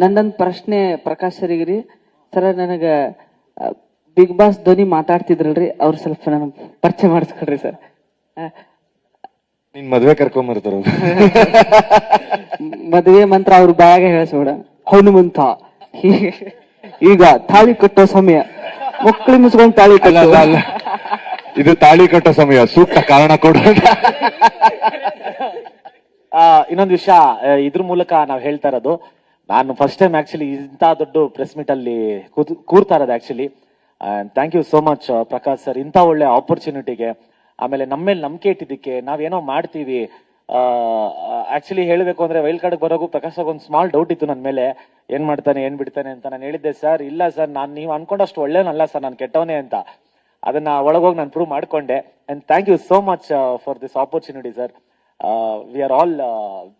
ನನ್ನೊಂದು ಪ್ರಶ್ನೆ ಪ್ರಕಾಶ್ ಸರಿಗಿರಿ ಸರ ನನಗ ಬಿಗ್ ಬಾಸ್ ಧ್ವನಿ ಮಾತಾಡ್ತಿದ್ರಲ್ರಿ ಅವ್ರ ಸ್ವಲ್ಪ ನನ್ ಪರಿಚಯ ಮಾಡಿಸ್ಕೊಡ್ರಿ ಸರ್. ನಿನ್ ಮದ್ವೆ ಕರ್ಕೊಂಬರ್ತಾರ ಮದ್ವೆ ಮಂತ್ರ ಅವ್ರ ಬಾಯಾಗ ಹೇಳಿಸ್ಬೇಡ. ಹನುಮಂತ. ಈಗ ತಾಳಿ ಕಟ್ಟೋ ಸಮಯ. ಮಕ್ಕಳು ಮುಸ್ಕೊಂಡ್ ತಾಳಿ ಕಟ್ಟಲ್ಲ ಇದು ತಾಳಿ ಕಟ್ಟೋ ಸಮಯ. ಸೂಕ್ತ ಕಾರಣ ಕೊಡ. ಆ, ಇನ್ನೊಂದು ವಿಷಯ ಇದ್ರ ಮೂಲಕ ನಾವು ಹೇಳ್ತಾ ಇರೋದು ನಾನು ಫಸ್ಟ್ ಟೈಮ್ ಆಕ್ಚುಲಿ ಇಂಥ ದೊಡ್ಡ ಪ್ರೆಸ್ ಮೀಟ್ ಅಲ್ಲಿ ಕೂರ್ತಾ ಇರೋದು actually thank you so much Prakash sir ಇಂಥ ಒಳ್ಳೆ ಆಪರ್ಚುನಿಟಿಗೆ ಆಮೇಲೆ ನಮ್ಮ ಮೇಲೆ ನಂಬಿಕೆ ಇಟ್ಟಿದ್ದಕ್ಕೆ ನಾವೇನೋ ಮಾಡ್ತೀವಿ. ಆಕ್ಚುಲಿ ಹೇಳಬೇಕು ಅಂದ್ರೆ ವೈಲ್ ಕಾರ್ಡ್ ಬರೋಗೂ ಪ್ರಕಾಶ್ ಒಂದು ಸ್ಮಾಲ್ ಡೌಟ್ ಇತ್ತು ನನ್ನ ಮೇಲೆ. ಏನ್ ಮಾಡ್ತಾನೆ, ಏನ್ ಬಿಡ್ತಾನೆ ಅಂತ ನಾನು ಹೇಳಿದ್ದೆ ಸರ್ ಇಲ್ಲ ಸರ್ ನಾನು ನೀವು ಅನ್ಕೊಂಡಷ್ಟು ಒಳ್ಳೇನಲ್ಲ ಸರ್ ನಾನು ಕೆಟ್ಟವನೇ ಅಂತ. ಅದನ್ನ ಒಳಗೋಗಿ ನಾನು ಪ್ರೂವ್ ಮಾಡ್ಕೊಂಡೆ. And thank you so much for this opportunity sir we are all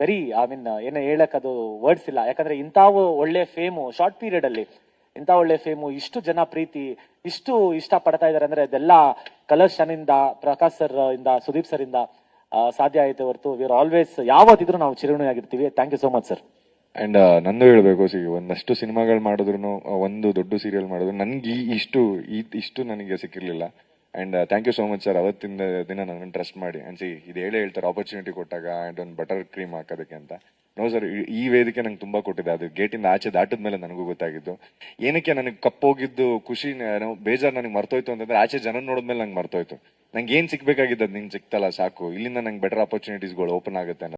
very I mean ಏನೋ ಹೇಳಕ್ ಅದು ವರ್ಡ್ಸ್ ಇಲ್ಲ. ಯಾಕಂದ್ರೆ ಇಂಥ ಒಳ್ಳೆ ಫೇಮು ಶಾರ್ಟ್ ಪೀರಿಯಡ್ ಅಲ್ಲಿ ಇಂಥ ಒಳ್ಳೆ ಫೇಮು ಇಷ್ಟು ಜನ ಪ್ರೀತಿ, ಇಷ್ಟು ಇಷ್ಟ ಪಡ್ತಾ ಇದಾರೆ ಅಂದ್ರೆ ಅದೆಲ್ಲ ಕಲರ್ ಶನಿಂದ ಪ್ರಕಾಶ್ ಸರ್ ಇಂದ, ಸುದೀಪ್ ಸರ್ ಇಂದ ಸಾಧ್ಯ ಆಯ್ತು ಹೊರತು ವಿರ್ ಆಲ್ವೇಸ್ ಯಾವತ್ತಿದ್ರು ನಾವು ಚಿರುಣಿಯಾಗಿರ್ತೀವಿ thank you so much sir and ನಂದು ಹೇಳ್ಬೇಕು ಸಿ ಒಂದಷ್ಟು ಸಿನಿಮಾಗಳು ಮಾಡಿದ್ರು ಒಂದು ದೊಡ್ಡ ಸೀರಿಯಲ್ ಮಾಡಿದ್ರು, ನನ್ಗೆ ಇಷ್ಟು ಇಷ್ಟು ನನಗೆ ಸಿಕ್ಕಿರ್ಲಿಲ್ಲ. And thank you so much sir ಅವತ್ತಿಂದ ದಿನ ನನ್ನ ಟ್ರಸ್ಟ್ ಮಾಡಿ. ಅನ್ಸಿ ಇದು ಹೇಳೇ ಹೇಳ್ತಾರೆ ಆಪರ್ಚುನಿಟಿ ಕೊಟ್ಟಾಗ ಆ್ಯಂಡ್ ಒಂದು ಬಟರ್ ಕ್ರೀಮ್ ಹಾಕೋದಕ್ಕೆ ಅಂತ. ನೋ ಸರ್ ಈ ವೇದಿಕೆ ನಂಗೆ ತುಂಬಾ ಕೊಟ್ಟಿದೆ. ಅದು ಗೇಟಿಂದ ಆಚೆ ದಾಟದ ಮೇಲೆ ನನಗೂ ಗೊತ್ತಾಗಿದ್ದು. ಏನಕ್ಕೆ ನನಗೆ ಕಪ್ಪೋಗಿದ್ದು ಖುಷಿ ಏನೋ ಬೇಜಾರು ನನಗೆ ಮರ್ತೋಯ್ತು ಅಂತಂದ್ರೆ ಆಚೆ ಜನ ನೋಡಿದ್ಮೇಲೆ ನಂಗೆ ಮರ್ತೋಯ್ತು. ನಂಗೆ ಏನ್ ಸಿಕ್ಬೇಕಾಗಿದ್ದು ಅದು ನಿಂಗೆ ಸಿಕ್ತಲ್ಲ, ಸಾಕು. ಇಲ್ಲಿಂದ ನಂಗೆ ಬೆಟರ್ ಆಪರ್ಚುನಿಟೀಸ್ಗಳು ಓಪನ್ ಆಗುತ್ತೆ